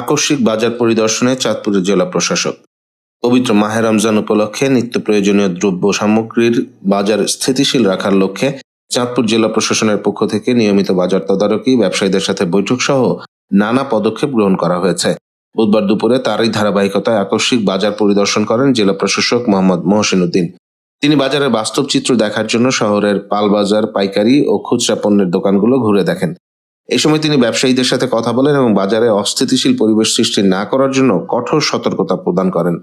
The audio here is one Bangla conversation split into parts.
আকস্মিক বাজার পরিদর্শনে চাঁদপুরের জেলা প্রশাসক। পবিত্র মাহে রমজান উপলক্ষে নিত্য প্রয়োজনীয় দ্রব্য সামগ্রীর বাজার স্থিতিশীল রাখার লক্ষ্যে চাঁদপুর জেলা প্রশাসনের পক্ষ থেকে নিয়মিত বাজার তদারকি, ব্যবসায়ীদের সাথে বৈঠক সহ নানা পদক্ষেপ গ্রহণ করা হয়েছে। বুধবার দুপুরে তারই ধারাবাহিকতায় আকস্মিক বাজার পরিদর্শন করেন জেলা প্রশাসক মোহাম্মদ মহসিন উদ্দিন। তিনি বাজারের বাস্তব চিত্র দেখার জন্য শহরের পালবাজার, পাইকারি ও খুচরা পণ্যের দোকানগুলো ঘুরে দেখেন। এই সময় তিনি ব্যবসায়ীদের সাথে কথা বলেন এবং বাজারে অস্থিতিশীল পরিবেশ সৃষ্টি না করার জন্য কঠোর সতর্কতা প্রদান করেন।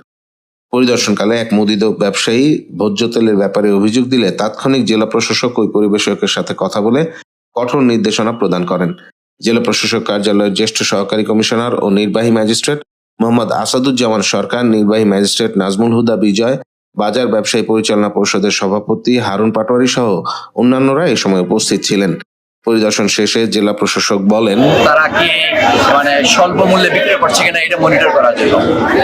পরিদর্শনকালে এক মুদিত ব্যবসায়ী ভোজ্য তেলের ব্যাপারে অভিযোগ দিলে তাৎক্ষণিক জেলা প্রশাসক ওই পরিবেশকের সাথে কথা বলে কঠোর নির্দেশনা প্রদান করেন। জেলা প্রশাসক কার্যালয়ের জ্যেষ্ঠ সহকারী কমিশনার ও নির্বাহী ম্যাজিস্ট্রেট মোহাম্মদ আসাদুজ্জামান সরকার, নির্বাহী ম্যাজিস্ট্রেট নাজমুল হুদা বিজয়, বাজার ব্যবসায়ী পরিচালনা পরিষদের সভাপতি হারুন পাটোয়ারি সহ অন্যান্যরা এই সময় উপস্থিত ছিলেন। পরিদর্শন শেষে জেলা প্রশাসক বলেন, তারা কি মানে স্বল্প মূল্যে বিক্রি করছে কিনা এটা মনিটর করার জন্য।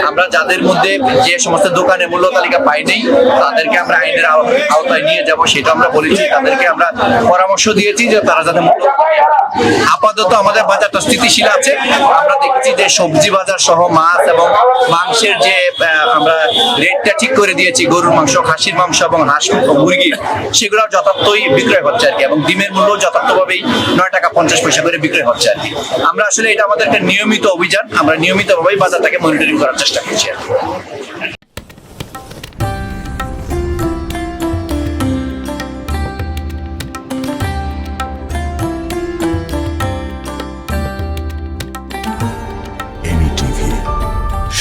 আমরা যাদের মধ্যে যে সমস্ত দোকানে মূল্য তালিকা পাই নেই, তাদেরকে আমরা আইনের আও- আওতায় নিয়ে যাব, সেটা আমরা বলেছি। তাদেরকে আমরা পরামর্শ দিয়েছি যে তারা যাতে মূল্য আপাতত আমাদের বাজারটা স্থিতিশীল আছে আমরা দেখছি যে সবজি বাজার সহ মাছ এবং মাংসের যে আমরা রেটটা ঠিক করে দিয়েছি, গরুর মাংস, খাসির মাংস এবং হাঁস মুরগি সেগুলো যথার্থই বিক্রয় হচ্ছে আর কি এবং ডিমের মূল্য যথার্থভাবেই নয় টাকা পঞ্চাশ পয়সা করে বিক্রয় হচ্ছে আর কি আমরা আসলে এটা আমাদের একটা নিয়মিত অভিযান, আমরা নিয়মিতভাবেই বাজারটাকে মনিটরিং করার চেষ্টা করছি আর কি।